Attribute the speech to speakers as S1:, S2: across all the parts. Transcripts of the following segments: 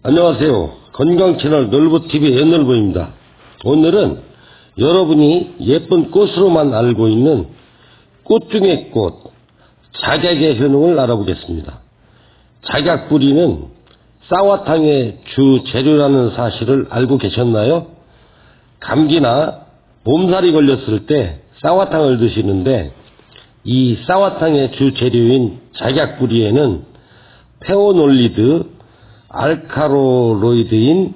S1: 안녕하세요. 건강 채널 넓어TV의 연넓어입니다. 오늘은 여러분이 예쁜 꽃으로만 알고 있는 꽃 중의 꽃, 작약의 효능을 알아보겠습니다. 작약 뿌리는 쌍화탕의 주 재료라는 사실을 알고 계셨나요? 감기나 몸살이 걸렸을 때 쌍화탕을 드시는데 이 쌍화탕의 주 재료인 작약 뿌리에는 페오놀리드, 알카로로이드인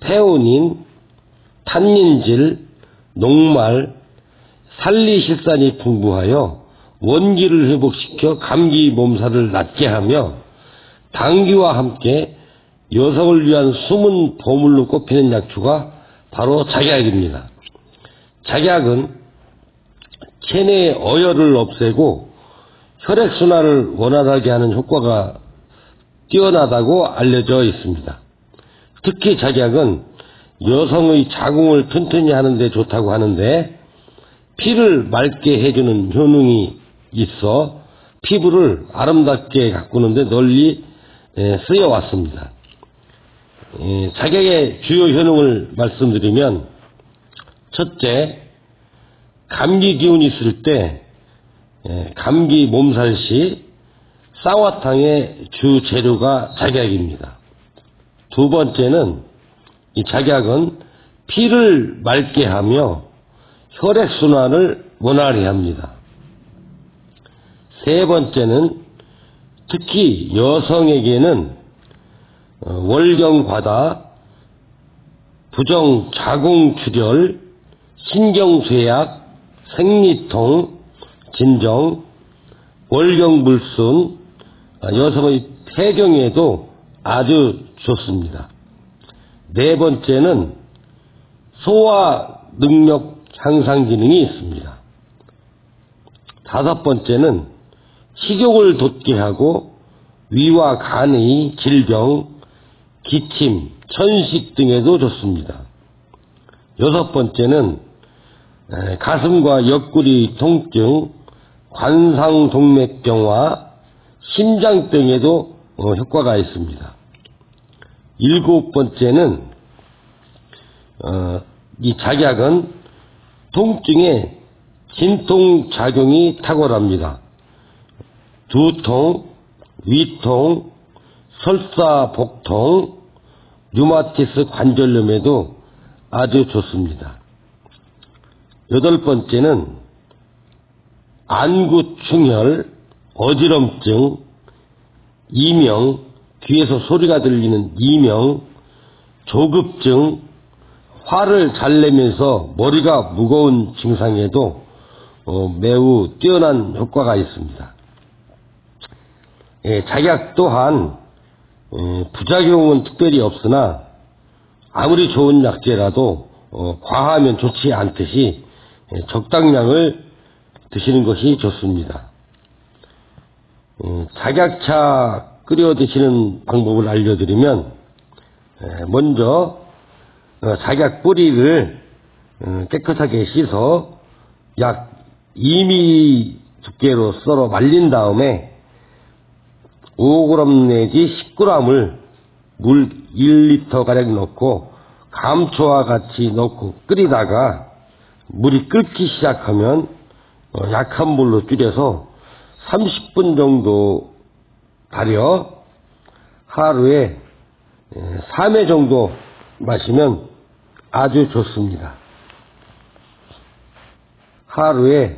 S1: 페오닌, 탄닌질, 녹말, 살리실산이 풍부하여 원기를 회복시켜 감기 몸살을 낫게 하며 당귀와 함께 여성을 위한 숨은 보물로 꼽히는 약초가 바로 작약입니다. 작약은 체내의 어혈을 없애고 혈액순환을 원활하게 하는 효과가 뛰어나다고 알려져 있습니다. 특히 작약은 여성의 자궁을 튼튼히 하는데 좋다고 하는데 피를 맑게 해주는 효능이 있어 피부를 아름답게 가꾸는데 널리 쓰여왔습니다. 작약의 주요 효능을 말씀드리면 첫째, 감기 기운이 있을 때 감기 몸살 시 쌍화탕의 주 재료가 작약입니다. 두 번째는 이 작약은 피를 맑게 하며 혈액순환을 원활히 합니다. 세 번째는 특히 여성에게는 어, 월경과다, 부정 자궁출혈, 신경쇠약, 생리통, 진정, 월경불순, 아, 여성의 폐경에도 아주 좋습니다. 네 번째는 소화 능력 향상 기능이 있습니다. 다섯 번째는 식욕을 돋게 하고 위와 간의 질병, 기침, 천식 등에도 좋습니다. 여섯 번째는 가슴과 옆구리 통증, 관상동맥경화, 심장병에도 어, 효과가 있습니다. 일곱 번째는 어, 이 작약은 통증에 진통 작용이 탁월합니다. 두통, 위통, 설사, 복통, 류마티스 관절염에도 아주 좋습니다. 여덟 번째는 안구 충혈, 어지럼증, 이명, 귀에서 소리가 들리는 이명, 조급증, 화를 잘 내면서 머리가 무거운 증상에도 어, 매우 뛰어난 효과가 있습니다. 예, 작약 또한 예, 부작용은 특별히 없으나 아무리 좋은 약제라도 어, 과하면 좋지 않듯이 예, 적당량을 드시는 것이 좋습니다. 음, 작약차 끓여 드시는 방법을 알려드리면 에, 먼저 어, 작약 뿌리를 음, 깨끗하게 씻어 약 2mm 두께로 썰어 말린 다음에 5g 내지 10g을 물 1리터가량 넣고 감초와 같이 넣고 끓이다가 물이 끓기 시작하면 어, 약한 물로 줄여서 30분 정도 달여 하루에 3회 정도 마시면 아주 좋습니다. 하루에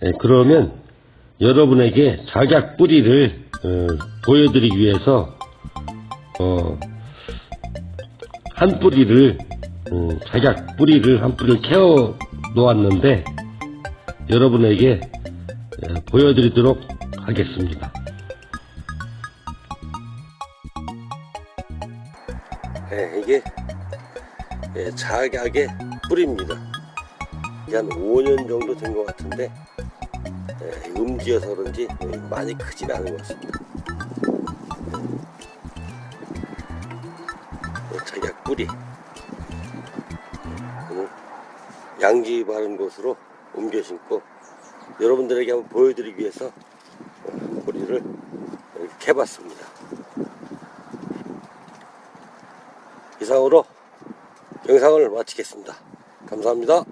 S1: 예, 그러면 여러분에게 작약 뿌리를 어, 보여드리기 위해서 어, 한 뿌리를 음, 작약 뿌리를 한 뿌리를 캐어 놓았는데 여러분에게 예, 보여드리도록 하겠습니다. 네, 이게 예, 작약의 뿌리입니다. 한 5년 정도 된 것 같은데 예, 음지여서 그런지 많이 크진 않은 것 같습니다. 예, 작약 뿌리. 음, 양지 바른 곳으로 옮겨 신고 여러분들에게 한번 보여드리기 위해서 고리를 이렇게 해봤습니다. 이상으로 영상을 마치겠습니다. 감사합니다.